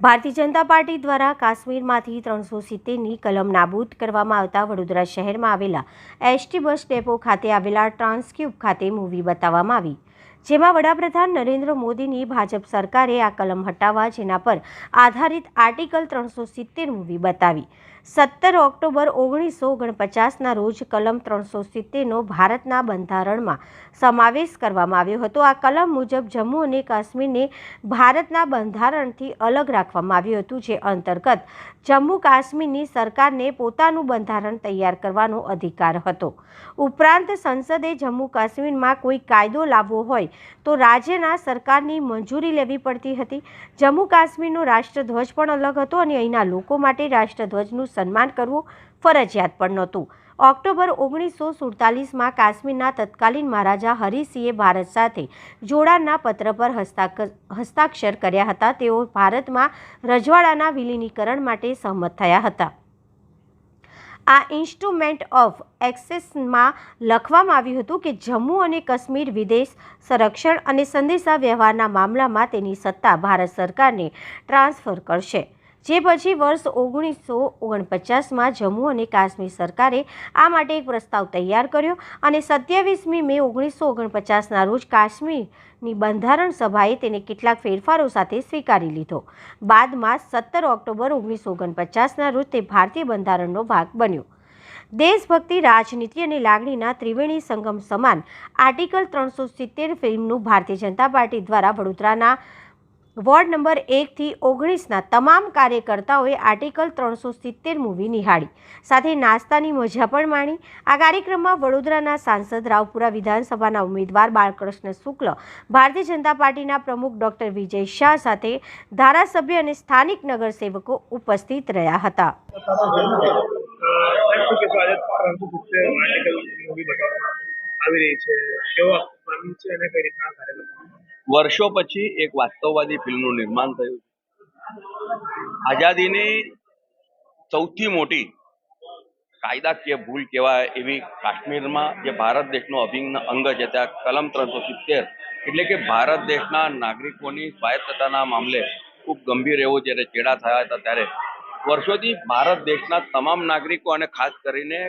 Bharatiya Janata party દ્વારા કાશ્મીરમાંથી ત્રણસો સિત્તેરની કલમ નાબૂદ કરવામાં આવતા વડોદરા શહેરમાં આવેલા એસટી બસ ડેપો ખાતે આવેલા ટ્રાન્સક્યુબ ખાતે મૂવી બતાવવામાં આવી. જેમાં વડાપ્રધાન નરેન્દ્ર મોદીની ભાજપ સરકારે આ કલમ હટાવવા જેના પર આધારિત આર્ટિકલ ત્રણસો સિત્તેર મૂવી બતાવી. સત્તર ઓક્ટોબર ઓગણીસો ઓગણપચાસના રોજ કલમ ત્રણસો સિત્તેરનો ભારતના બંધારણમાં સમાવેશ કરવામાં આવ્યો હતો. આ કલમ મુજબ જમ્મુ અને કાશ્મીરને ભારતના બંધારણથી અલગ રાખવામાં આવ્યું હતું, જે અંતર્ગત જમ્મુ કાશ્મીરની સરકારને પોતાનું બંધારણ તૈયાર કરવાનો અધિકાર હતો. ઉપરાંત સંસદે જમ્મુ કાશ્મીરમાં કોઈ કાયદો લાવવો હોય તો રાજ્યના સરકારની મંજૂરી લેવી પડતી હતી. જમ્મુ કાશ્મીરનો રાષ્ટ્રધ્વજ પણ અલગ હતો અને અહીંના લોકો માટે રાષ્ટ્રધ્વજનું સન્માન કરવું ફરજિયાત પણ નહોતું. ઓક્ટોબર ઓગણીસો સુડતાલીસમાં કાશ્મીરના તત્કાલીન મહારાજા હરિસિંહે ભારત સાથે જોડાણના પત્ર પર હસ્તાક્ષર કર્યા હતા. તેઓ ભારતમાં રજવાડાના વિલીનીકરણ માટે સહમત થયા હતા. આ ઇન્સ્ટ્રુમેન્ટ ઓફ એક્સેસમાં લખવામાં આવ્યું હતું કે જમ્મુ અને કાશ્મીર વિદેશ સંરક્ષણ અને સંદેશા વ્યવહારના મામલામાં તેની સત્તા ભારત સરકારને ટ્રાન્સફર કરશે. જે પછી વર્ષ ઓગણીસો ઓગણપચાસમાં જમ્મુ અને કાશ્મીર સરકારે આ માટે એક પ્રસ્તાવ તૈયાર કર્યો અને સત્યાવીસમી મે ઓગણીસો ઓગણપચાસના રોજ કાશ્મીરની બંધારણ સભાએ તેને કેટલાક ફેરફારો સાથે સ્વીકારી લીધો. બાદમાં સત્તર ઓક્ટોબર ઓગણીસો ઓગણપચાસના રોજ તે ભારતીય બંધારણનો ભાગ બન્યો. દેશભક્તિ, રાજનીતિ અને લાગણીના ત્રિવેણી સંગમ સમાન આર્ટિકલ ત્રણસો સિત્તેર ફિલ્મનું ભારતીય જનતા પાર્ટી દ્વારા વડોદરાના વોર્ડ નંબર એકથી ઓગણીસના તમામ કાર્યકર્તાઓએ આર્ટિકલ ત્રણસો સિત્તેર મૂવી નિહાળી. સાથે નાસ્તાની મજા પણ માણી. આ કાર્યક્રમમાં વડોદરાના સાંસદ રાવપુરા વિધાનસભાના ઉમેદવાર બાળકૃષ્ણ શુક્લ, ભારતીય જનતા પાર્ટીના પ્રમુખ ડોક્ટર વિજય શાહ સાથે ધારાસભ્ય અને સ્થાનિક નગરસેવકો ઉપસ્થિત રહ્યા હતા. આવી રહી છે. કેવો છે અને કઈ રીતના કાર્યક્રમ વર્ષો પછી એક વાસ્તવવાદી ફિલ્મનું નિર્માણ થયું આઝાદીની સૌથી મોટી કાયદાકીય ભૂલ કહેવાય એવી કાશ્મીરમાં જે ભારત દેશનો અભિન્ન અંગ છે, ત્યાં કલમ ત્રણસો સિત્તેર એટલે કે ભારત દેશના નાગરિકોની સ્વાયત્તતાના મામલે ખૂબ ગંભીર એવો જ્યારે ચેડા થયા હતા ત્યારે વર્ષોથી ભારત દેશના તમામ નાગરિકો અને ખાસ કરીને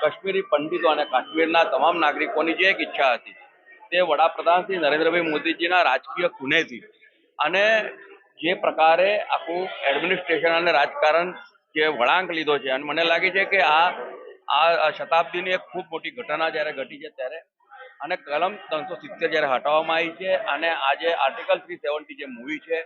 કાશ્મીરી પંડિતો અને કાશ્મીરના તમામ નાગરિકોની જે એક ઈચ્છા હતી તે વડાપ્રધાન શ્રી નરેન્દ્રભાઈ મોદીજીના રાજકીય ખૂનેથી અને જે પ્રકારે આખું એડમિનિસ્ટ્રેશન અને રાજકારણ જે વળાંક લીધો છે, અને મને લાગે છે કે આ આ શતાબ્દીની એક ખૂબ મોટી ઘટના જ્યારે ઘટી છે ત્યારે, અને કલમ ત્રણસો સિત્તેર જ્યારે હટાવવામાં આવી છે, અને આજે આર્ટિકલ થ્રી સેવન્ટી જે મૂવી છે,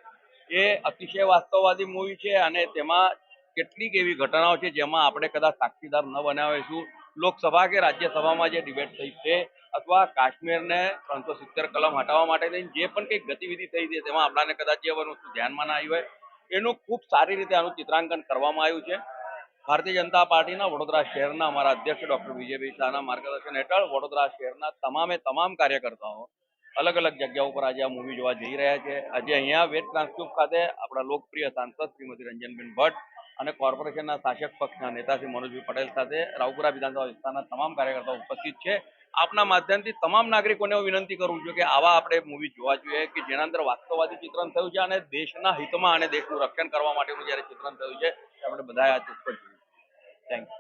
એ અતિશય વાસ્તવવાદી મૂવી છે, અને તેમાં કેટલીક એવી ઘટનાઓ છે જેમાં આપણે કદાચ સાક્ષીદાર ન બનાવીશું. લોકસભા કે રાજ્યસભામાં જે ડિબેટ થઈ છે અથવા કાશ્મીરને ત્રણસો સિત્તેર કલમ હટાવવા માટે થઈને જે પણ કંઈક ગતિવિધિ થઈ છે તેમાં આપણાને કદાચ જે વસ્તુ ધ્યાનમાં ના આવી હોય, એનું ખૂબ સારી રીતે આનું ચિત્રાંકન કરવામાં આવ્યું છે. ભારતીય જનતા પાર્ટીના વડોદરા શહેરના અમારા અધ્યક્ષ ડોક્ટર વિજયભાઈ શાહના માર્ગદર્શન હેઠળ વડોદરા શહેરના તમામે તમામ કાર્યકર્તાઓ અલગ અલગ જગ્યા ઉપર આજે આ મૂવી જોવા જઈ રહ્યા છે. આજે અહીંયા વેટ ટ્રાન્સક્યુબ ખાતે આપણા લોકપ્રિય સાંસદ શ્રીમતી રંજનબેન ભટ્ટ અને કોર્પોરેશનના શાસક પક્ષના નેતા શ્રી મનોજભાઈ પટેલ સાથે રાવપુરા વિધાનસભા વિસ્તારના તમામ કાર્યકર્તાઓ ઉપસ્થિત છે. આપના માધ્યમથી તમામ નાગરિકોને હું વિનંતી કરું છું કે આવા આપણે મૂવી જોવા જોઈએ કે જેના અંદર વાસ્તવવાદી ચિત્રણ થયું છે અને દેશના હિતમાં અને દેશનું રક્ષણ કરવા માટેનું જ્યારે ચિત્રણ થયું છે આપણે બધાએ આ ચોક્કસ થેન્ક યુ